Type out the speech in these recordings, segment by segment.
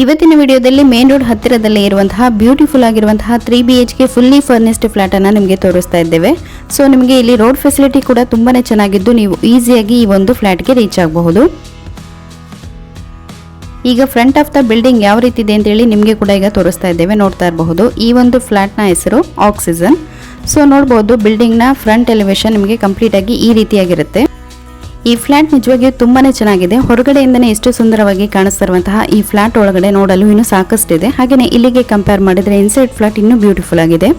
ಇವತ್ತಿನ ವಿಡಿಯೋದಲ್ಲಿ main road ಹತ್ತಿರದಲ್ಲೇ ಇರುವಂತಹ ಬ್ಯೂಟಿಫುಲ್ ಆಗಿರುವಂತಹ three B H K fully furnished flat ಅನ್ನ ನಿಮಗೆ ತೋರಿಸ್ತಾ ಇದ್ದೇವೆ. ಸೊ ನಿಮಗೆ ಇಲ್ಲಿ ರೋಡ್ ಫೆಸಿಲಿಟಿ ಕೂಡ ತುಂಬಾನೇ ಚೆನ್ನಾಗಿದ್ದು ನೀವು ಈಸಿಯಾಗಿ ಈ ಒಂದು ಫ್ಲಾಟ್ಗೆ ರೀಚ್ ಆಗಬಹುದು. ಈಗ ಫ್ರಂಟ್ ಆಫ್ ದ ಬಿಲ್ಡಿಂಗ್ ಯಾವ ರೀತಿ ಇದೆ ಅಂತೇಳಿ ನಿಮಗೆ ಕೂಡ ಈಗ ತೋರಿಸ್ತಾ ಇದ್ದೇವೆ, ನೋಡ್ತಾ ಇರಬಹುದು. ಈ ಒಂದು ಫ್ಲಾಟ್ನ ಹೆಸರು ಆಕ್ಸಿಜನ್ ಸೊ ನೋಡ್ಬೋದು ಬಿಲ್ಡಿಂಗ್ನ ಫ್ರಂಟ್ ಎಲಿವೇಶನ್ ನಿಮಗೆ ಕಂಪ್ಲೀಟ್ ಆಗಿ ಈ ರೀತಿಯಾಗಿರುತ್ತೆ. ಈ ಫ್ಲಾಟ್ ನಿಜವಾಗಿಯೂ ತುಂಬಾನೇ ಚೆನ್ನಾಗಿದೆ. ಹೊರಗಡೆಯಿಂದನೇ ಎಷ್ಟು ಸುಂದರವಾಗಿ ಕಾಣಿಸ್ತಿರುವಂತಹ ಈ ಫ್ಲಾಟ್ ಒಳಗಡೆ ನೋಡಲು ಇನ್ನೂ ಸಾಕಷ್ಟಿದೆ. ಹಾಗೆಯೇ ಇಲ್ಲಿಗೆ ಕಂಪೇರ್ ಮಾಡಿದ್ರೆ ಇನ್ಸೈಡ್ ಫ್ಲಾಟ್ ಇನ್ನೂ ಬ್ಯೂಟಿಫುಲ್ ಆಗಿದೆ.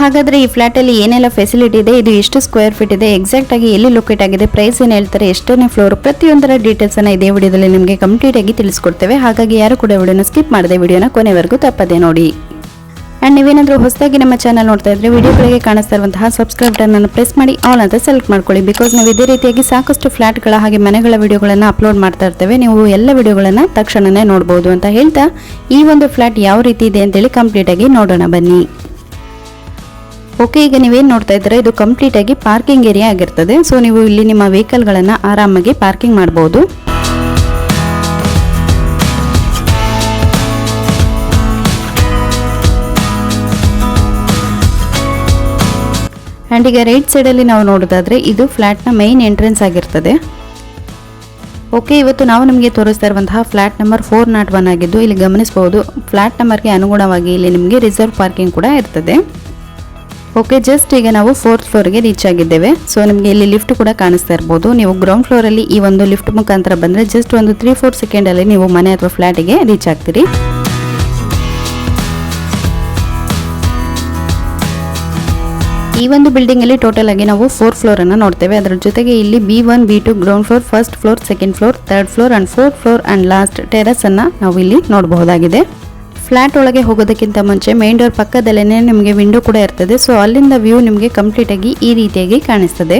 ಹಾಗಾದರೆ ಈ ಫ್ಲಾಟ್ ಅಲ್ಲಿ ಏನೆಲ್ಲ ಫೆಸಿಲಿಟಿ ಇದೆ? ಇದು ಎಷ್ಟು ಸ್ಕ್ವೇರ್ ಫೀಟ್ ಇದೆ? ಎಕ್ಸಾಕ್ಟ್ ಆಗಿ ಎಲ್ಲಿ ಲೊಕೇಟ್ ಆಗಿದೆ? ಪ್ರೈಸ್ ಏನು ಹೇಳ್ತಾರೆ? ಎಷ್ಟನೇ ಫ್ಲೋರ್ ಪ್ರತಿಯೊಂದರ ಡೀಟೇಲ್ಸನ್ನು ಇದೇ ವಿಡಿಯೋದಲ್ಲಿ ನಿಮಗೆ ಕಂಪ್ಲೀಟಾಗಿ ತಿಳಿಸ್ಕೊಡ್ತೇವೆ. ಹಾಗಾಗಿ ಯಾರು ಕೂಡ ವಿಡಿಯೋನ ಸ್ಕಿಪ್ ಮಾಡದೆ ವಿಡಿಯೋನ ಕೊನೆವರೆಗೂ ತಪ್ಪದೆ ನೋಡಿ. ಆ್ಯಂಡ್ ನೀವೇನಾದರೂ ಹೊಸದಾಗಿ ನಮ್ಮ ಚಾನಲ್ ನೋಡ್ತಾ ಇದ್ರೆ ವಿಡಿಯೋಗಳಿಗೆ ಕಾಣಿಸ್ತಾ ಇರುವಂತಹ ಸಬ್ಸ್ಕ್ರೈಬ್ ಅನ್ನು ಪ್ರೆಸ್ ಮಾಡಿ ಆಲ್ ಅಂತ ಸೆಲೆಕ್ಟ್ ಮಾಡ್ಕೊಳ್ಳಿ. ಬಿಕಾಸ್ ನಾವು ಇದೇ ರೀತಿಯಾಗಿ ಸಾಕಷ್ಟು ಫ್ಲಾಟ್ಗಳ ಹಾಗೆ ಮನೆಗಳ ವಿಡಿಯೋಗಳನ್ನು ಅಪ್ಲೋಡ್ ಮಾಡ್ತಾ ಇರ್ತೇವೆ. ನೀವು ಎಲ್ಲ ವಿಡಿಯೋಗಳನ್ನು ತಕ್ಷಣನೇ ನೋಡ್ಬೋದು ಅಂತ ಹೇಳ್ತಾ, ಈ ಒಂದು ಫ್ಲಾಟ್ ಯಾವ ರೀತಿ ಇದೆ ಅಂತೇಳಿ ಕಂಪ್ಲೀಟಾಗಿ ನೋಡೋಣ ಬನ್ನಿ. ಓಕೆ ಈಗ ನೀವೇನು ನೋಡ್ತಾ ಇದ್ದೀರಾ? ಇದು ಕಂಪ್ಲೀಟಾಗಿ ಪಾರ್ಕಿಂಗ್ ಏರಿಯಾ ಆಗಿರ್ತದೆ. ಸೊ ನೀವು ಇಲ್ಲಿ ನಿಮ್ಮ ವೆಹಿಕಲ್ಗಳನ್ನು ಆರಾಮಾಗಿ ಪಾರ್ಕಿಂಗ್ ಮಾಡ್ಬೋದು. ಆ್ಯಂಡ್ ಈಗ ರೈಟ್ ಸೈಡಲ್ಲಿ ನಾವು ನೋಡೋದಾದರೆ ಇದು ಫ್ಲ್ಯಾಟ್ನ ಮೈನ್ ಎಂಟ್ರೆನ್ಸ್ ಆಗಿರ್ತದೆ. ಓಕೆ ಇವತ್ತು ನಾವು ನಿಮಗೆ ತೋರಿಸ್ತಾ ಇರುವಂತಹ flat number four nought one ಆಗಿದ್ದು ಇಲ್ಲಿ ಗಮನಿಸಬಹುದು ಫ್ಲ್ಯಾಟ್ ನಂಬರ್ಗೆ ಅನುಗುಣವಾಗಿ ಇಲ್ಲಿ ನಿಮಗೆ ರಿಸರ್ವ್ ಪಾರ್ಕಿಂಗ್ ಕೂಡ ಇರ್ತದೆ. ಓಕೆ ಜಸ್ಟ್ ಈಗ ನಾವು ಫೋರ್ತ್ ಫ್ಲೋರ್ಗೆ ರೀಚ್ ಆಗಿದ್ದೇವೆ. ಸೊ ನಿಮಗೆ ಇಲ್ಲಿ ಲಿಫ್ಟ್ ಕೂಡ ಕಾಣಿಸ್ತಾ ಇರ್ಬೋದು. ನೀವು ಗ್ರೌಂಡ್ ಫ್ಲೋರಲ್ಲಿ ಈ ಒಂದು ಲಿಫ್ಟ್ ಮುಖಾಂತರ ಬಂದರೆ ಜಸ್ಟ್ ಒಂದು ತ್ರೀ ಫೋರ್ ಸೆಕೆಂಡಲ್ಲಿ ನೀವು ಮನೆ ಅಥವಾ ಫ್ಲ್ಯಾಟಿಗೆ ರೀಚ್ ಆಗ್ತೀರಿ. ಈ ಒಂದು ಬಿಲ್ಡಿಂಗ್ ಅಲ್ಲಿ ಟೋಟಲ್ ಆಗಿ ನಾವು ಫೋರ್ ಫ್ಲೋರ್ ಅನ್ನ ನೋಡ್ತೇವೆ. ಅದರ ಜೊತೆಗೆ ಇಲ್ಲಿ B one B two ground floor first floor second floor third floor and fourth floor and last terrace ಅನ್ನ ನಾವು ಇಲ್ಲಿ ನೋಡಬಹುದಾಗಿದೆ. ಫ್ಲಾಟ್ ಒಳಗೆ ಹೋಗೋದಕ್ಕಿಂತ ಮುಂಚೆ ಮೇನ್ ಡೋರ್ ಪಕ್ಕದಲ್ಲೇ ನಿಮಗೆ ವಿಂಡೋ ಕೂಡ ಇರ್ತದೆ. ಸೊ ಅಲ್ಲಿಂದ ವ್ಯೂ ನಿಮಗೆ ಕಂಪ್ಲೀಟ್ ಆಗಿ ಈ ರೀತಿಯಾಗಿ ಕಾಣಿಸ್ತದೆ.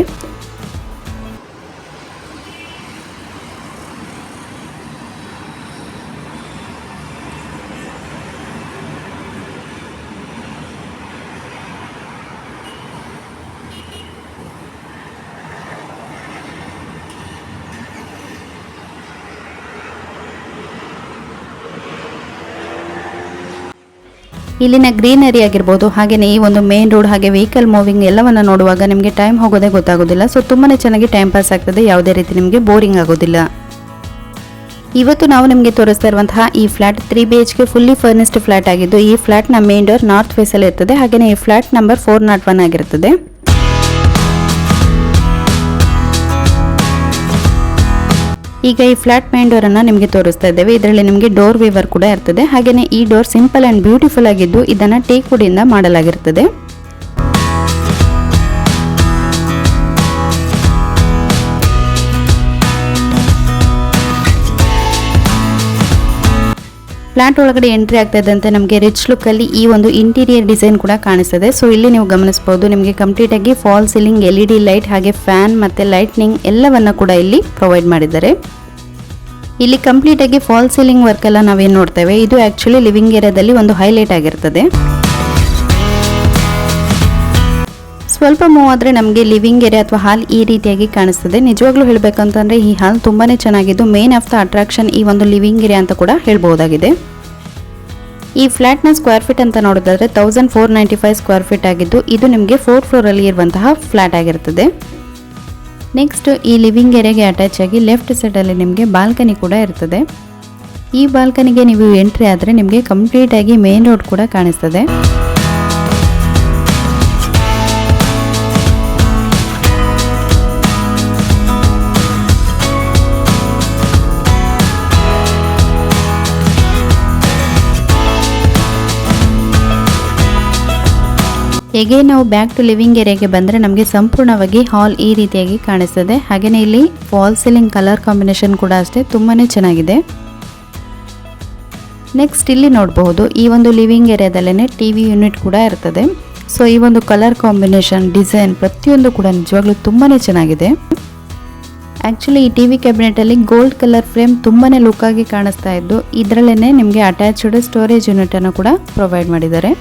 ಇಲ್ಲಿನ ಗ್ರೀನರಿ ಆಗಿರ್ಬೋದು ಹಾಗೆಯೇ ಈ ಒಂದು ಮೇನ್ ರೋಡ್ ಹಾಗೆ ವೆಹಿಕಲ್ ಮೂವಿಂಗ್ ಎಲ್ಲವನ್ನ ನೋಡುವಾಗ ನಿಮಗೆ ಟೈಮ್ ಹೋಗೋದೇ ಗೊತ್ತಾಗೋದಿಲ್ಲ. ಸೊ ತುಂಬಾ ಚೆನ್ನಾಗಿ ಟೈಮ್ ಪಾಸ್ ಆಗ್ತದೆ, ಯಾವುದೇ ರೀತಿ ನಿಮಗೆ ಬೋರಿಂಗ್ ಆಗೋದಿಲ್ಲ. ಇವತ್ತು ನಾವು ನಿಮಗೆ ತೋರಿಸ್ತಾ ಇರುವಂತಹ ಈ flat three B H K fully furnished flat ಆಗಿದ್ದು, ಈ ಫ್ಲಾಟ್ನ ಮೇನ್ ಡೋರ್ ನಾರ್ತ್ ಫೇಸಲ್ಲಿ ಇರ್ತದೆ ಹಾಗೆಯೇ ಈ flat number four nought one ಆಗಿರ್ತದೆ. ಈಗ ಈ ಫ್ಲಾಟ್ ಮೈನ್ ಡೋರ್ ಅನ್ನ ನಿಮಗೆ ತೋರಿಸ್ತಾ ಇದ್ದೇವೆ. ಇದರಲ್ಲಿ ನಿಮಗೆ ಡೋರ್ ವಿವರ್ ಕೂಡ ಇರ್ತದೆ. ಹಾಗೆಯೇ ಈ ಡೋರ್ ಸಿಂಪಲ್ ಅಂಡ್ ಬ್ಯೂಟಿಫುಲ್ ಆಗಿದ್ದು ಇದನ್ನ ಟೇಕ್ ವುಡಿಂದ ಮಾಡಲಾಗಿರ್ತದೆ. ಫ್ಲಾಟ್ ಒಳಗಡೆ ಎಂಟ್ರಿ ಆಗ್ತಾ ಇದ್ದಂತೆ ನಮಗೆ ರಿಚ್ ಲುಕ್ ಅಲ್ಲಿ ಈ ಒಂದು ಇಂಟೀರಿಯರ್ ಡಿಸೈನ್ ಕೂಡ ಕಾಣಿಸ್ತದೆ. ಸೊ ಇಲ್ಲಿ ನೀವು ಗಮನಿಸಬಹುದು ನಿಮಗೆ ಕಂಪ್ಲೀಟ್ ಆಗಿ false ceiling L E D light ಹಾಗೆ ಫ್ಯಾನ್ ಮತ್ತೆ ಲೈಟ್ನಿಂಗ್ ಎಲ್ಲವನ್ನ ಕೂಡ ಇಲ್ಲಿ ಪ್ರೊವೈಡ್ ಮಾಡಿದ್ದಾರೆ. ಇಲ್ಲಿ ಕಂಪ್ಲೀಟ್ ಆಗಿ ಫಾಲ್ ಸೀಲಿಂಗ್ ವರ್ಕ್ ಎಲ್ಲ ನಾವೇನು ನೋಡ್ತೇವೆ? ಇದು ಆಕ್ಚುಲಿ ಲಿವಿಂಗ್ ಏರಿಯಾದಲ್ಲಿ ಒಂದು ಹೈಲೈಟ್ ಆಗಿರ್ತದೆ. ಸ್ವಲ್ಪ ಮೂವ್ ಆದರೆ ನಮಗೆ ಲಿವಿಂಗ್ ಏರಿಯಾ ಅಥವಾ ಹಾಲ್ ಈ ರೀತಿಯಾಗಿ ಕಾಣಿಸ್ತದೆ. ನಿಜವಾಗ್ಲೂ ಹೇಳಬೇಕಂತಂದರೆ ಈ ಹಾಲ್ ತುಂಬಾ ಚೆನ್ನಾಗಿದ್ದು. ಮೇನ್ ಆಫ್ ದ ಅಟ್ರಾಕ್ಷನ್ ಈ ಒಂದು ಲಿವಿಂಗ್ ಏರಿಯಾ ಅಂತ ಕೂಡ ಹೇಳ್ಬೋದಾಗಿದೆ. ಈ ಫ್ಲಾಟ್ನ ಸ್ಕ್ವೇರ್ ಫೀಟ್ ಅಂತ ನೋಡೋದಾದ್ರೆ thousand four ninety five square feet ಆಗಿದ್ದು, ಇದು ನಿಮಗೆ ಫೋರ್ತ್ ಫ್ಲೋರಲ್ಲಿ ಇರುವಂತಹ ಫ್ಲಾಟ್ ಆಗಿರ್ತದೆ. ನೆಕ್ಸ್ಟ್ ಈ ಲಿವಿಂಗ್ ಏರಿಯಾಗೆ ಅಟ್ಯಾಚ್ ಆಗಿ ಲೆಫ್ಟ್ ಸೈಡಲ್ಲಿ ನಿಮಗೆ ಬಾಲ್ಕನಿ ಕೂಡ ಇರ್ತದೆ. ಈ ಬಾಲ್ಕನಿಗೆ ನೀವು ಎಂಟ್ರಿ ಆದರೆ ನಿಮಗೆ ಕಂಪ್ಲೀಟಾಗಿ ಮೇನ್ ರೋಡ್ ಕೂಡ ಕಾಣಿಸ್ತದೆ. ಹೇಗೆ ನಾವು ಬ್ಯಾಕ್ ಟು ಲಿವಿಂಗ್ ಏರಿಯಾಗೆ ಬಂದರೆ ನಮಗೆ ಸಂಪೂರ್ಣವಾಗಿ ಹಾಲ್ ಈ ರೀತಿಯಾಗಿ ಕಾಣಿಸ್ತದೆ. ಹಾಗೆಯೇ ಇಲ್ಲಿ ಫಾಲ್ ಸೀಲಿಂಗ್ ಕಲರ್ ಕಾಂಬಿನೇಷನ್ ಕೂಡ ಅಷ್ಟೇ ತುಂಬಾ ಚೆನ್ನಾಗಿದೆ. ನೆಕ್ಸ್ಟ್ ಇಲ್ಲಿ ನೋಡಬಹುದು, ಈ ಒಂದು ಲಿವಿಂಗ್ ಏರಿಯಾದಲ್ಲೇ ಟಿ ವಿ ಯೂನಿಟ್ ಕೂಡ ಇರ್ತದೆ. ಸೊ ಈ ಒಂದು ಕಲರ್ ಕಾಂಬಿನೇಷನ್ ಡಿಸೈನ್ ಪ್ರತಿಯೊಂದು ಕೂಡ ನಿಜವಾಗ್ಲೂ ತುಂಬಾ ಚೆನ್ನಾಗಿದೆ. ಆ್ಯಕ್ಚುಲಿ ಈ ಟಿ ವಿ ಕ್ಯಾಬಿನೆಟಲ್ಲಿ ಗೋಲ್ಡ್ ಕಲರ್ ಫ್ರೇಮ್ ತುಂಬಾ ಲುಕ್ಕಾಗಿ ಕಾಣಿಸ್ತಾ ಇದ್ದು ಇದರಲ್ಲೇ ನಿಮಗೆ ಅಟ್ಯಾಚ್ಡ್ ಸ್ಟೋರೇಜ್ ಯೂನಿಟನ್ನು ಕೂಡ ಪ್ರೊವೈಡ್ ಮಾಡಿದ್ದಾರೆ.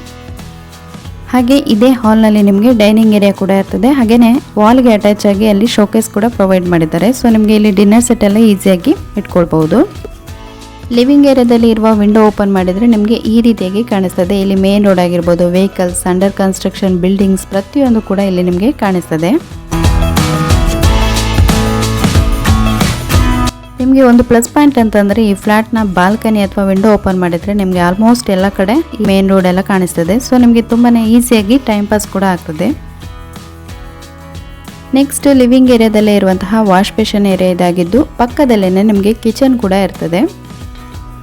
ಹಾಗೆ ಇದೇ ಹಾಲ್ನಲ್ಲಿ ನಿಮಗೆ ಡೈನಿಂಗ್ ಏರಿಯಾ ಕೂಡ ಇರ್ತದೆ. ಹಾಗೆಯೇ ವಾಲ್ಗೆ ಅಟ್ಯಾಚ್ ಆಗಿ ಅಲ್ಲಿ ಶೋಕೇಸ್ ಕೂಡ ಪ್ರೊವೈಡ್ ಮಾಡಿದ್ದಾರೆ. ಸೊ ನಿಮಗೆ ಇಲ್ಲಿ ಡಿನ್ನರ್ ಸೆಟ್ ಎಲ್ಲ ಈಸಿಯಾಗಿ ಇಟ್ಕೊಳ್ಬಹುದು. ಲಿವಿಂಗ್ ಏರಿಯಾದಲ್ಲಿ ಇರುವ ವಿಂಡೋ ಓಪನ್ ಮಾಡಿದರೆ ನಿಮಗೆ ಈ ರೀತಿಯಾಗಿ ಕಾಣಿಸ್ತದೆ. ಇಲ್ಲಿ ಮೇನ್ ರೋಡ್ ಆಗಿರ್ಬೋದು ವೆಹಿಕಲ್ಸ್ ಅಂಡರ್ ಕನ್ಸ್ಟ್ರಕ್ಷನ್ ಬಿಲ್ಡಿಂಗ್ಸ್ ಪ್ರತಿಯೊಂದು ಕೂಡ ಇಲ್ಲಿ ನಿಮಗೆ ಕಾಣಿಸ್ತದೆ. ನಿಮಗೆ ಒಂದು ಪ್ಲಸ್ ಪಾಯಿಂಟ್ ಅಂತಂದರೆ ಈ ಫ್ಲಾಟ್ನ ಬಾಲ್ಕನಿ ಅಥವಾ ವಿಂಡೋ ಓಪನ್ ಮಾಡಿದರೆ ನಿಮಗೆ ಆಲ್ಮೋಸ್ಟ್ ಎಲ್ಲ ಕಡೆ ಮೇನ್ ರೋಡ್ ಎಲ್ಲ ಕಾಣಿಸ್ತದೆ. ಸೊ ನಿಮಗೆ ತುಂಬಾ ಈಸಿಯಾಗಿ ಟೈಮ್ ಪಾಸ್ ಕೂಡ ಆಗ್ತದೆ. ನೆಕ್ಸ್ಟ್ ಲಿವಿಂಗ್ ಏರಿಯಾದಲ್ಲೇ ಇರುವಂತಹ ವಾಶ್ ಬೇಷನ್ ಏರಿಯಾ ಇದಾಗಿದ್ದು ಪಕ್ಕದಲ್ಲೇ ನಿಮಗೆ ಕಿಚನ್ ಕೂಡ ಇರ್ತದೆ.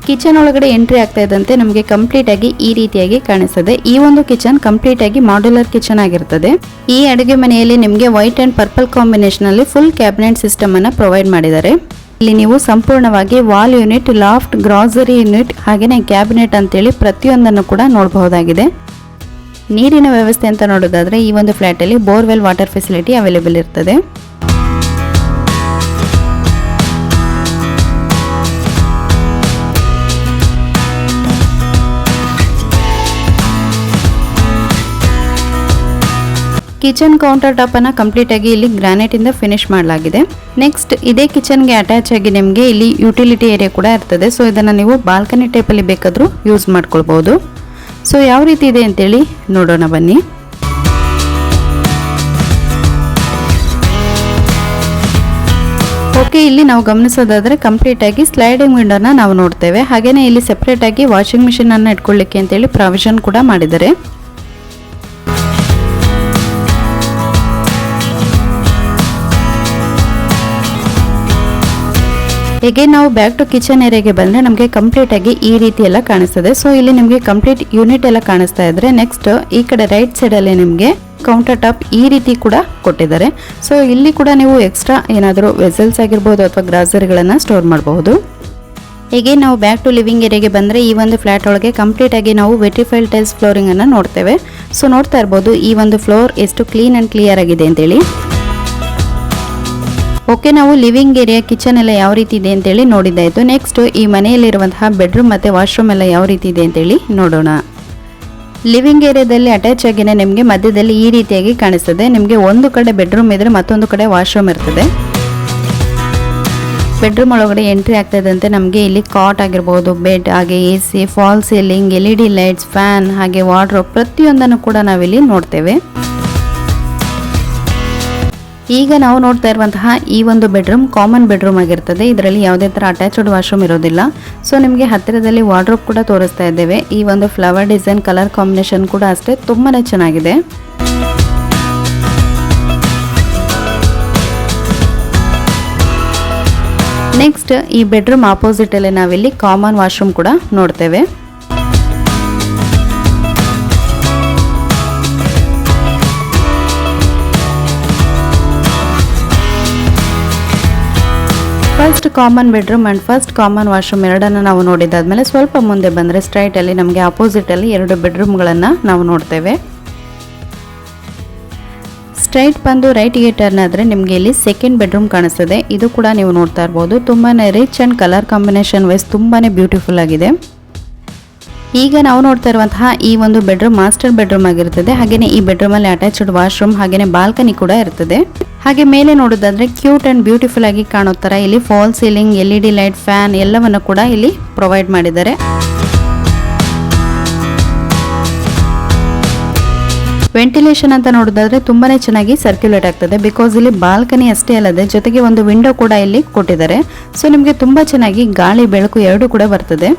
ಕಿಚನ್ ಒಳಗಡೆ ಎಂಟ್ರಿ ಆಗ್ತಾ ಇದ್ದಂತೆ ನಮಗೆ ಕಂಪ್ಲೀಟ್ ಆಗಿ ಈ ರೀತಿಯಾಗಿ ಕಾಣಿಸ್ತದೆ. ಈ ಒಂದು ಕಿಚನ್ ಕಂಪ್ಲೀಟ್ ಆಗಿ ಮಾಡ್ಯುಲರ್ ಕಿಚನ್ ಆಗಿರ್ತದೆ. ಈ ಅಡುಗೆ ಮನೆಯಲ್ಲಿ ನಿಮಗೆ ವೈಟ್ ಅಂಡ್ ಪರ್ಪಲ್ ಕಾಂಬಿನೇಷನ್ ಅಲ್ಲಿ ಫುಲ್ ಕ್ಯಾಬಿನೆಟ್ ಸಿಸ್ಟಮ್ ಅನ್ನ ಪ್ರೊವೈಡ್ ಮಾಡಿದ್ದಾರೆ. ಇಲ್ಲಿ ನೀವು ಸಂಪೂರ್ಣವಾಗಿ wall unit, loft, grocery unit ಹಾಗೆಯೇ ಕ್ಯಾಬಿನೆಟ್ ಅಂತೇಳಿ ಪ್ರತಿಯೊಂದನ್ನು ಕೂಡ ನೋಡಬಹುದಾಗಿದೆ. ನೀರಿನ ವ್ಯವಸ್ಥೆ ಅಂತ ನೋಡೋದಾದ್ರೆ ಈ ಒಂದು ಫ್ಲ್ಯಾಟಲ್ಲಿ ಬೋರ್ವೆಲ್ ವಾಟರ್ ಫೆಸಿಲಿಟಿ ಅವೈಲೇಬಲ್ ಇರ್ತದೆ. ಕಿಚನ್ ಕೌಂಟರ್ ಟಾಪ್ ಅನ್ನ ಕಂಪ್ಲೀಟ್ ಆಗಿ ಇಲ್ಲಿ ಗ್ರಾನೈಟ್ ಇಂದ ಫಿನಿಶ್ ಮಾಡಲಾಗಿದೆ. ನೆಕ್ಸ್ಟ್ ಇದೇ ಕಿಚನ್ಗೆ ಅಟ್ಯಾಚ್ ಆಗಿ ನಿಮಗೆ ಇಲ್ಲಿ ಯುಟಿಲಿಟಿ ಏರಿಯಾ ಕೂಡ ಇರ್ತದೆ. ಸೊ ಇದನ್ನ ನೀವು ಬಾಲ್ಕನಿ ಟೈಪಲ್ಲಿ ಬೇಕಾದರೂ ಯೂಸ್ ಮಾಡ್ಕೊಳ್ಬಹುದು ಸೊ ಯಾವ ರೀತಿ ಇದೆ ಅಂತೇಳಿ ನೋಡೋಣ ಬನ್ನಿ. ಓಕೆ ಇಲ್ಲಿ ನಾವು ಗಮನಿಸೋದಾದ್ರೆ ಕಂಪ್ಲೀಟ್ ಆಗಿ ಸ್ಲೈಡಿಂಗ್ ವಿಂಡೋನ ನಾವು ನೋಡ್ತೇವೆ. ಹಾಗೆಯೇ ಇಲ್ಲಿ ಸೆಪರೇಟ್ ಆಗಿ ವಾಷಿಂಗ್ ಮಿಷಿನ್ ಅನ್ನ ಇಟ್ಕೊಳ್ಳಿಕ್ಕೆ ಅಂತೇಳಿ ಪ್ರಾವಿಷನ್ ಕೂಡ ಮಾಡಿದ್ದಾರೆ. ಹೇಗೆ ನಾವು ಬ್ಯಾಕ್ ಟು ಕಿಚನ್ ಏರಿಯಾಗೆ ಬಂದ್ರೆ ನಮಗೆ ಕಂಪ್ಲೀಟ್ ಆಗಿ ಈ ರೀತಿ ಎಲ್ಲ ಕಾಣಿಸ್ತದೆ. ಸೊ ಇಲ್ಲಿ ನಿಮಗೆ ಕಂಪ್ಲೀಟ್ ಯೂನಿಟ್ ಎಲ್ಲ ಕಾಣಿಸ್ತಾ ಇದ್ರೆ ನೆಕ್ಸ್ಟ್ ಈ ಕಡೆ ರೈಟ್ ಸೈಡ್ ಅಲ್ಲಿ ನಿಮಗೆ ಕೌಂಟರ್ ಟಾಪ್ ಈ ರೀತಿ ಕೂಡ ಕೊಟ್ಟಿದ್ದಾರೆ. ಸೊ ಇಲ್ಲಿ ಕೂಡ ನೀವು ಎಕ್ಸ್ಟ್ರಾ ಏನಾದರೂ ವೆಸಲ್ಸ್ ಆಗಿರ್ಬೋದು ಅಥವಾ ಗ್ರಾಸರಿಗಳನ್ನ ಸ್ಟೋರ್ ಮಾಡಬಹುದು. ಹೀಗೆ ನಾವು ಬ್ಯಾಕ್ ಟು ಲಿವಿಂಗ್ ಏರಿಯಾಗೆ ಬಂದರೆ ಈ ಒಂದು ಫ್ಲ್ಯಾಟ್ ಒಳಗೆ ಕಂಪ್ಲೀಟ್ ಆಗಿ ನಾವು ವೆಟಿಫೈಲ್ ಟೈಲ್ಸ್ ಫ್ಲೋರಿಂಗ್ ಅನ್ನು ನೋಡ್ತೇವೆ. ಸೊ ನೋಡ್ತಾ ಇರ್ಬೋದು ಈ ಒಂದು ಫ್ಲೋರ್ ಎಷ್ಟು ಕ್ಲೀನ್ ಅಂಡ್ ಕ್ಲಿಯರ್ ಆಗಿದೆ ಅಂತೇಳಿ. ಓಕೆ, ನಾವು ಲಿವಿಂಗ್ ಏರಿಯಾ ಕಿಚನ್ ಎಲ್ಲ ಯಾವ ರೀತಿ ಇದೆ ಅಂತೇಳಿ ನೋಡಿದ್ದಾಯಿತು ನೆಕ್ಸ್ಟ್ ಈ ಮನೆಯಲ್ಲಿರುವಂತಹ ಬೆಡ್ರೂಮ್ ಮತ್ತು ವಾಶ್ರೂಮ್ ಎಲ್ಲ ಯಾವ ರೀತಿ ಇದೆ ಅಂತೇಳಿ ನೋಡೋಣ. ಲಿವಿಂಗ್ ಏರಿಯಾದಲ್ಲಿ ಅಟ್ಯಾಚ್ ಆಗಿನೇ ನಿಮಗೆ ಮಧ್ಯದಲ್ಲಿ ಈ ರೀತಿಯಾಗಿ ಕಾಣಿಸ್ತದೆ. ನಿಮಗೆ ಒಂದು ಕಡೆ ಬೆಡ್ರೂಮ್ ಇದ್ರೆ ಮತ್ತೊಂದು ಕಡೆ ವಾಶ್ರೂಮ್ ಇರ್ತದೆ. ಬೆಡ್ರೂಮ್ ಒಳಗಡೆ ಎಂಟ್ರಿ ಆಗ್ತಾ ಇದ್ದಂತೆ ನಮಗೆ ಇಲ್ಲಿ ಕಾಟ್ ಆಗಿರ್ಬೋದು ಬೆಡ್ ಹಾಗೆ A C false ceiling L E D lights fan ಹಾಗೆ ವಾರ್ಡ್ರೋಬ್ ಪ್ರತಿಯೊಂದನ್ನು ಕೂಡ ನಾವಿಲ್ಲಿ ನೋಡ್ತೇವೆ. ಈಗ ನಾವು ನೋಡ್ತಾ ಇರುವಂತಹ ಈ ಒಂದು ಬೆಡ್ರೂಮ್ ಕಾಮನ್ ಬೆಡ್ರೂಮ್ ಆಗಿರ್ತದೆ. ಇದರಲ್ಲಿ ಯಾವುದೇ ತರ ಅಟ್ಯಾಚ್ಡ್ ವಾಶ್ರೂಮ್ ಇರೋದಿಲ್ಲ. ಸೊ ನಿಮಗೆ ಹತ್ತಿರದಲ್ಲಿ ವಾರ್ಡ್ರೋಬ್ ಕೂಡ ತೋರಿಸ್ತಾ ಇದ್ದೇವೆ. ಈ ಒಂದು ಫ್ಲವರ್ ಡಿಸೈನ್ ಕಲರ್ ಕಾಂಬಿನೇಷನ್ ಕೂಡ ಅಷ್ಟೇ. ತುಂಬಾ ಚೆನ್ನಾಗಿದೆ. ನೆಕ್ಸ್ಟ್ ಈ ಬೆಡ್ರೂಮ್ ಆಪೋಸಿಟ್ ಅಲ್ಲಿ ನಾವಿಲ್ಲಿ ಕಾಮನ್ ವಾಶ್ರೂಮ್ ಕೂಡ ನೋಡ್ತೇವೆ. First common bedroom and first common washroom ಎರಡನ್ನು ನಾವು ನೋಡಿದ್ದಾದಮೇಲೆ ಸ್ವಲ್ಪ ಮುಂದೆ ಬಂದರೆ ಸ್ಟ್ರೈಟಲ್ಲಿ ನಮಗೆ ಆಪೋಸಿಟಲ್ಲಿ ಎರಡು ಬೆಡ್ರೂಮ್ಗಳನ್ನು ನಾವು ನೋಡ್ತೇವೆ. ಸ್ಟ್ರೈಟ್ ಬಂದು ರೈಟ್ಗೆ ಟರ್ನ್ ಆದರೆ ನಿಮಗೆ ಇಲ್ಲಿ ಸೆಕೆಂಡ್ ಬೆಡ್ರೂಮ್ ಕಾಣಿಸ್ತದೆ. ಇದು ಕೂಡ ನೀವು ನೋಡ್ತಾ ಇರ್ಬೋದು. ತುಂಬಾ rich and colour combination wise ತುಂಬಾ ಬ್ಯೂಟಿಫುಲ್ ಆಗಿದೆ. ಈಗ ನಾವು ನೋಡ್ತಾ ಇರುವಂತಹ ಈ ಒಂದು ಬೆಡ್ರೂಮ್ ಮಾಸ್ಟರ್ ಬೆಡ್ರೂಮ್ ಆಗಿರುತ್ತದೆ ಹಾಗೆಯೇ ಈ ಬೆಡ್ರೂಮಲ್ಲಿ ಅಟ್ಯಾಚ್ಡ್ ವಾಶ್ರೂಮ್ ಹಾಗೆಯೇ ಬಾಲ್ಕನಿ ಕೂಡ ಇರ್ತದೆ. ಹಾಗೆ ಮೇಲೆ ನೋಡೋದಾದ್ರೆ ಕ್ಯೂಟ್ ಅಂಡ್ ಬ್ಯೂಟಿಫುಲ್ ಆಗಿ ಕಾಣೋ ತರ ಇಲ್ಲಿ false ceiling L E light fan ಎಲ್ಲವನ್ನು ಕೂಡ ಇಲ್ಲಿ ಪ್ರೊವೈಡ್ ಮಾಡಿದ್ದಾರೆ. ವೆಂಟಿಲೇಷನ್ ಅಂತ ನೋಡೋದಾದ್ರೆ ತುಂಬಾನೇ ಚೆನ್ನಾಗಿ ಸರ್ಕ್ಯುಲೇಟ್ ಆಗ್ತದೆ. ಬಿಕಾಸ್ ಇಲ್ಲಿ ಬಾಲ್ಕನಿ ಅಷ್ಟೇ ಅಲ್ಲದೆ ಜೊತೆಗೆ ಒಂದು ವಿಂಡೋ ಕೂಡ ಇಲ್ಲಿ ಕೊಟ್ಟಿದ್ದಾರೆ. ಸೊ ನಿಮಗೆ ತುಂಬಾ ಚೆನ್ನಾಗಿ ಗಾಳಿ, ಬೆಳಕು ಎರಡು ಕೂಡ ಬರ್ತದೆ.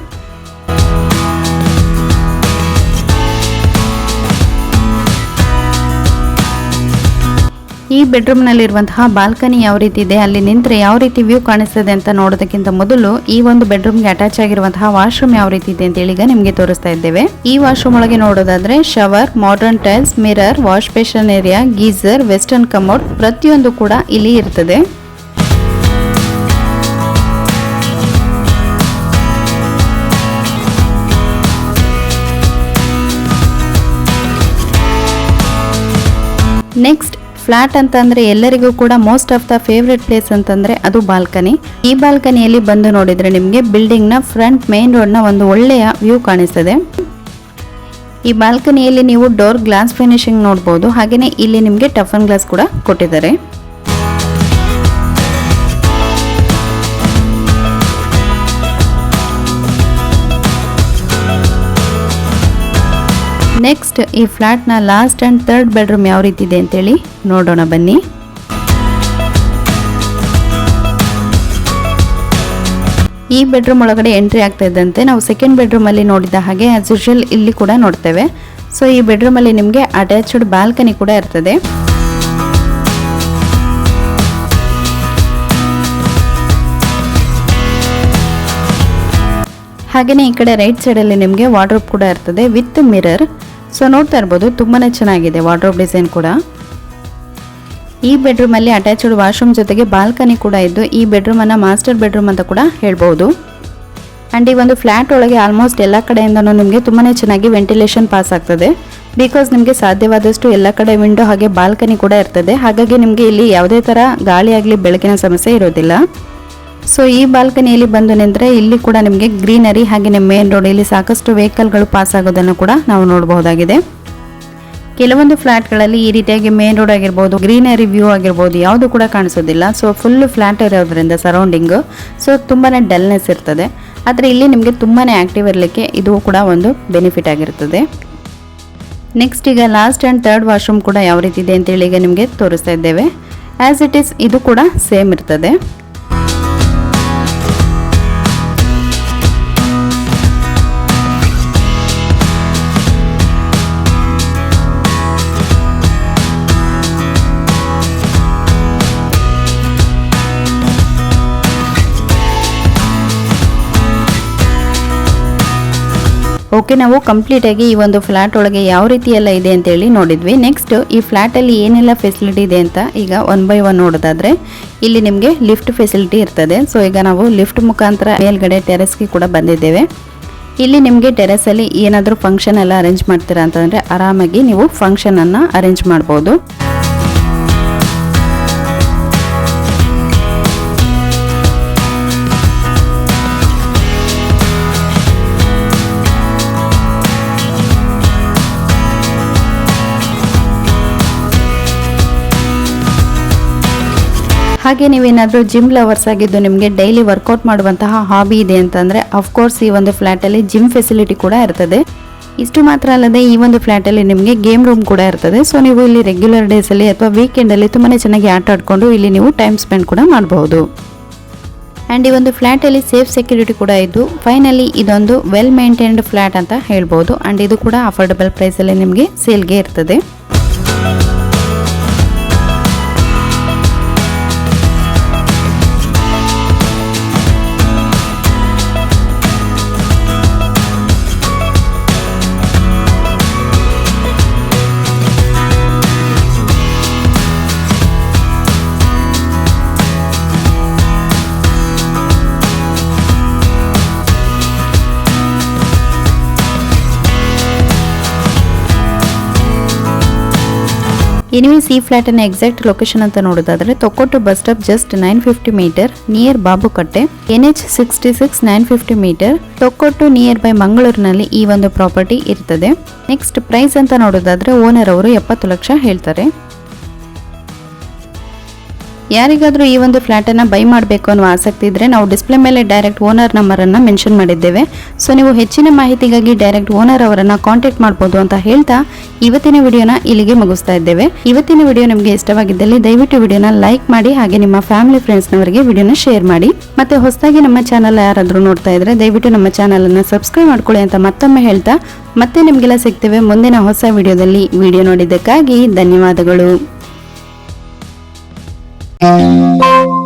ಈ ಬೆಡ್ರೂಮ್ನಲ್ಲಿರುವಂತಹ ಬಾಲ್ಕನಿ ಯಾವ ರೀತಿ ಇದೆ, ಅಲ್ಲಿ ನಿಂತರೆ ಯಾವ ರೀತಿ ವ್ಯೂ ಕಾಣಿಸ್ತದೆ ಅಂತ ನೋಡೋದಕ್ಕಿಂತ ಮೊದಲು ಈ ಒಂದು ಬೆಡ್ರೂಮ್ಗೆ ಅಟ್ಯಾಚ್ ಆಗಿರುವಂತಹ ವಾಶ್ರೂಮ್ ಯಾವ ರೀತಿ ಇದೆ ಅಂತ ಈಗ ನಿಮಗೆ ತೋರಿಸ್ತಾ ಇದ್ದೇವೆ. ಈ ವಾಶ್ರೂಮ್ ಒಳಗೆ ನೋಡೋದಾದ್ರೆ shower modern tiles mirror wash basin area geyser western commode ಪ್ರತಿಯೊಂದು ಕೂಡ ಇಲ್ಲಿ ಇರ್ತದೆ. ನೆಕ್ಸ್ಟ್ ಫ್ಲಾಟ್ ಅಂತಂದ್ರೆ ಎಲ್ಲರಿಗೂ ಕೂಡ most of the favourite place ಅಂತಂದ್ರೆ ಅದು ಬಾಲ್ಕನಿ ಈ ಬಾಲ್ಕನಿಯಲ್ಲಿ ಬಂದು ನೋಡಿದ್ರೆ ನಿಮಗೆ ಬಿಲ್ಡಿಂಗ್ನ ಫ್ರಂಟ್ ಮೇನ್ ರೋಡ್ನ ಒಂದು ಒಳ್ಳೆಯ ವ್ಯೂ ಕಾಣಿಸ್ತದೆ. ಈ ಬಾಲ್ಕನಿಯಲ್ಲಿ ನೀವು ಡೋರ್ ಗ್ಲಾಸ್ ಫಿನಿಶಿಂಗ್ ನೋಡಬಹುದು ಹಾಗೆಯೇ ಇಲ್ಲಿ ನಿಮಗೆ ಟಫನ್ ಗ್ಲಾಸ್ ಕೂಡ ಕೊಟ್ಟಿದ್ದಾರೆ. ನೆಕ್ಸ್ಟ್ ಈ ಫ್ಲ್ಯಾಟ್ನ ಲಾಸ್ಟ್ ಆ್ಯಂಡ್ ಥರ್ಡ್ ಬೆಡ್ರೂಮ್ ಯಾವ ರೀತಿ ಇದೆ ಅಂತೇಳಿ ನೋಡೋಣ ಬನ್ನಿ. ಈ ಬೆಡ್ರೂಮ್ ಒಳಗಡೆ ಎಂಟ್ರಿ ಆಗ್ತಾ ಇದ್ದಂತೆ ನಾವು ಸೆಕೆಂಡ್ ಬೆಡ್ರೂಮಲ್ಲಿ ನೋಡಿದ ಹಾಗೆ ಆಸ್ ಯೂಶಲ್ ಇಲ್ಲಿ ಕೂಡ ನೋಡ್ತೇವೆ. ಸೊ ಈ ಬೆಡ್ರೂಮಲ್ಲಿ ನಿಮಗೆ ಅಟ್ಯಾಚ್ಡ್ ಬಾಲ್ಕನಿ ಕೂಡ ಇರ್ತದೆ. ಹಾಗೆಯೇ ಈ ಕಡೆ ರೈಟ್ ಸೈಡಲ್ಲಿ ನಿಮಗೆ ವಾರ್ಡ್ರೋಬ್ ಕೂಡ ಇರ್ತದೆ ವಿತ್ ಮಿರರ್ ಸೊ ನೋಡ್ತಾ ಇರ್ಬೋದು ತುಂಬಾ ಚೆನ್ನಾಗಿದೆ ವಾರ್ಡ್ರೋಬ್ ಡಿಸೈನ್ ಕೂಡ. ಈ ಬೆಡ್ರೂಮಲ್ಲಿ ಅಟ್ಯಾಚ್ಡ್ ವಾಶ್ರೂಮ್ ಜೊತೆಗೆ ಬಾಲ್ಕನಿ ಕೂಡ ಇದ್ದು, ಈ ಬೆಡ್ರೂಮನ್ನು ಮಾಸ್ಟರ್ ಬೆಡ್ರೂಮ್ ಅಂತ ಕೂಡ ಹೇಳ್ಬೋದು. ಆ್ಯಂಡ್ ಈ ಒಂದು ಫ್ಲ್ಯಾಟ್ ಒಳಗೆ ಆಲ್ಮೋಸ್ಟ್ ಎಲ್ಲ ಕಡೆಯಿಂದನೂ ನಿಮಗೆ ತುಂಬಾ ಚೆನ್ನಾಗಿ ವೆಂಟಿಲೇಷನ್ ಪಾಸ್ ಆಗ್ತದೆ. ಬಿಕಾಸ್ ನಿಮಗೆ ಸಾಧ್ಯವಾದಷ್ಟು ಎಲ್ಲ ಕಡೆ ವಿಂಡೋ ಹಾಗೆ ಬಾಲ್ಕನಿ ಕೂಡ ಇರ್ತದೆ. ಹಾಗಾಗಿ ನಿಮಗೆ ಇಲ್ಲಿ ಯಾವುದೇ ಥರ ಗಾಳಿ ಆಗಲಿ, ಬೆಳಕಿನ ಸಮಸ್ಯೆ ಇರೋದಿಲ್ಲ. ಸೊ ಈ ಬಾಲ್ಕನಿಯಲ್ಲಿ ಬಂದು ನಿಂತರೆ ಇಲ್ಲಿ ಕೂಡ ನಿಮಗೆ ಗ್ರೀನರಿ ಹಾಗೆಯೇ ಮೇನ್ ರೋಡ್ ಇಲ್ಲಿ ಸಾಕಷ್ಟು ವೆಹಿಕಲ್ಗಳು ಪಾಸ್ ಆಗೋದನ್ನು ಕೂಡ ನಾವು ನೋಡಬಹುದಾಗಿದೆ. ಕೆಲವೊಂದು ಫ್ಲ್ಯಾಟ್ಗಳಲ್ಲಿ ಈ ರೀತಿಯಾಗಿ ಮೇನ್ ರೋಡ್ ಆಗಿರ್ಬೋದು, ಗ್ರೀನರಿ ವ್ಯೂ ಆಗಿರ್ಬೋದು ಯಾವುದು ಕೂಡ ಕಾಣಿಸೋದಿಲ್ಲ. ಸೊ ಫುಲ್ ಫ್ಲ್ಯಾಟ್ ಇರೋದ್ರಿಂದ ಸರೌಂಡಿಂಗು ಸೊ ತುಂಬಾ ಡಲ್ನೆಸ್ ಇರ್ತದೆ. ಆದರೆ ಇಲ್ಲಿ ನಿಮಗೆ ತುಂಬಾ ಆ್ಯಕ್ಟಿವ್ ಇರಲಿಕ್ಕೆ ಇದು ಕೂಡ ಒಂದು ಬೆನಿಫಿಟ್ ಆಗಿರ್ತದೆ. ನೆಕ್ಸ್ಟ್ ಈಗ ಲಾಸ್ಟ್ ಆ್ಯಂಡ್ ಥರ್ಡ್ ವಾಶ್ರೂಮ್ ಕೂಡ ಯಾವ ರೀತಿ ಇದೆ ಅಂತೇಳಿ ಈಗ ನಿಮಗೆ ತೋರಿಸ್ತಾ ಇದ್ದೇವೆ. ಆ್ಯಸ್ ಇಟ್ ಈಸ್ ಇದು ಕೂಡ ಸೇಮ್ ಇರ್ತದೆ. ಓಕೆ ನಾವು ಕಂಪ್ಲೀಟ್ ಆಗಿ ಈ ಒಂದು ಫ್ಲಾಟ್ ಒಳಗೆ ಯಾವ ರೀತಿ ಎಲ್ಲ ಇದೆ ಅಂತ ಹೇಳಿ ನೋಡಿದ್ವಿ. ನೆಕ್ಸ್ಟ್ ಈ ಫ್ಲಾಟ್ ಅಲ್ಲಿ ಏನೆಲ್ಲ ಫೆಸಿಲಿಟಿ ಇದೆ ಅಂತ ಈಗ ಒನ್ ಬೈ ಒನ್ ನೋಡೋದಾದ್ರೆ, ಇಲ್ಲಿ ನಿಮಗೆ ಲಿಫ್ಟ್ ಫೆಸಿಲಿಟಿ ಇರ್ತದೆ. ಸೊ ಈಗ ನಾವು ಲಿಫ್ಟ್ ಮುಖಾಂತರ ಮೇಲ್ಗಡೆ ಟೆರೆಸ್ಗೆ ಕೂಡ ಬಂದಿದ್ದೇವೆ. ಇಲ್ಲಿ ನಿಮಗೆ ಟೆರೆಸಲ್ಲಿ ಏನಾದರೂ ಫಂಕ್ಷನ್ ಎಲ್ಲ ಅರೇಂಜ್ ಮಾಡ್ತೀರಾ ಅಂತಂದರೆ, ಆರಾಮಾಗಿ ನೀವು ಫಂಕ್ಷನನ್ನು ಅರೇಂಜ್ ಮಾಡ್ಬೋದು. ಹಾಗೆ ನೀವೇನಾದರೂ ಜಿಮ್ ಲವರ್ಸ್ ಆಗಿದ್ದು ನಿಮಗೆ ಡೈಲಿ ವರ್ಕೌಟ್ ಮಾಡುವಂತಹ ಹಾಬಿ ಇದೆ ಅಂತಂದರೆ ಅಫ್ಕೋರ್ಸ್ ಈ ಒಂದು ಫ್ಲ್ಯಾಟಲ್ಲಿ ಜಿಮ್ ಫೆಸಿಲಿಟಿ ಕೂಡ ಇರ್ತದೆ. ಇಷ್ಟು ಮಾತ್ರ ಅಲ್ಲದೆ ಈ ಒಂದು ಫ್ಲ್ಯಾಟಲ್ಲಿ ನಿಮಗೆ ಗೇಮ್ ರೂಮ್ ಕೂಡ ಇರ್ತದೆ. ಸೊ ನೀವು ಇಲ್ಲಿ ರೆಗ್ಯುಲರ್ ಡೇಸಲ್ಲಿ ಅಥವಾ ವೀಕೆಂಡಲ್ಲಿ ತುಂಬಾ ಚೆನ್ನಾಗಿ ಆಟ ಆಡಿಕೊಂಡು ಇಲ್ಲಿ ನೀವು ಟೈಮ್ ಸ್ಪೆಂಡ್ ಕೂಡ ಮಾಡಬಹುದು. ಆ್ಯಂಡ್ ಈ ಒಂದು ಫ್ಲ್ಯಾಟಲ್ಲಿ ಸೇಫ್ ಸೆಕ್ಯೂರಿಟಿ ಕೂಡ ಇದ್ದು ಫೈನಲಿ ಇದೊಂದು ವೆಲ್ ಮೇಂಟೈನ್ಡ್ ಫ್ಲ್ಯಾಟ್ ಅಂತ ಹೇಳ್ಬೋದು ಆ್ಯಂಡ್ ಇದು ಕೂಡ ಅಫೋರ್ಡಬಲ್ ಪ್ರೈಸಲ್ಲಿ ನಿಮಗೆ ಸೇಲ್ಗೆ ಇರ್ತದೆ. ಎನಿವೇಸ್ ಸಿ ಫ್ಲಾಟಿನ ಎಕ್ಸಾಕ್ಟ್ ಲೊಕೇಶನ್ ಅಂತ ನೋಡೋದಾದ್ರೆ Thokkottu bus stop just nine fifty metre, near Babukatte N H sixty six nine fifty metre, Thokkottu near by ಮಂಗಳೂರಿನಲ್ಲಿ ಈ ಒಂದು ಪ್ರಾಪರ್ಟಿ ಇರ್ತದೆ. ನೆಕ್ಸ್ಟ್ ಪ್ರೈಸ್ ಅಂತ ನೋಡೋದಾದ್ರೆ ಓನರ್ ಅವರು ಎಪ್ಪತ್ತು ಲಕ್ಷ ಹೇಳ್ತಾರೆ. ಯಾರಿಗಾದರೂ ಈ ಒಂದು ಫ್ಲ್ಯಾಟನ್ನು ಬೈ ಮಾಡಬೇಕು ಅನ್ನೋ ಆಸಕ್ತಿ ಇದ್ದರೆ ನಾವು ಡಿಸ್ಪ್ಲೇ ಮೇಲೆ ಡೈರೆಕ್ಟ್ ಓನರ್ ನಂಬರನ್ನು ಮೆನ್ಷನ್ ಮಾಡಿದ್ದೇವೆ. ಸೊ, ನೀವು ಹೆಚ್ಚಿನ ಮಾಹಿತಿಗಾಗಿ ಡೈರೆಕ್ಟ್ ಓನರ್ ಅವರನ್ನು ಕಾಂಟ್ಯಾಕ್ಟ್ ಮಾಡ್ಬೋದು ಅಂತ ಹೇಳ್ತಾ ಇವತ್ತಿನ ವಿಡಿಯೋನ ಇಲ್ಲಿಗೆ ಮುಗಿಸ್ತಾ ಇದ್ದೇವೆ. ಇವತ್ತಿನ ವಿಡಿಯೋ ನಿಮಗೆ ಇಷ್ಟವಾಗಿದ್ದಲ್ಲಿ ದಯವಿಟ್ಟು ವಿಡಿಯೋನ ಲೈಕ್ ಮಾಡಿ ಹಾಗೆ ನಿಮ್ಮ ಫ್ಯಾಮಿಲಿ ಫ್ರೆಂಡ್ಸ್ನವರಿಗೆ ವಿಡಿಯೋನ ಶೇರ್ ಮಾಡಿ. ಮತ್ತೆ ಹೊಸದಾಗಿ ನಮ್ಮ ಚಾನಲ್ ಯಾರಾದರೂ ನೋಡ್ತಾ ಇದ್ದರೆ ದಯವಿಟ್ಟು ನಮ್ಮ ಚಾನಲನ್ನು ಸಬ್ಸ್ಕ್ರೈಬ್ ಮಾಡ್ಕೊಳ್ಳಿ ಅಂತ ಮತ್ತೊಮ್ಮೆ ಹೇಳ್ತಾ ಮತ್ತೆ ನಿಮಗೆಲ್ಲ ಸಿಗ್ತೇವೆ ಮುಂದಿನ ಹೊಸ ವಿಡಿಯೋದಲ್ಲಿ. ವಿಡಿಯೋ ನೋಡಿದ್ದಕ್ಕಾಗಿ ಧನ್ಯವಾದಗಳು. Thank you.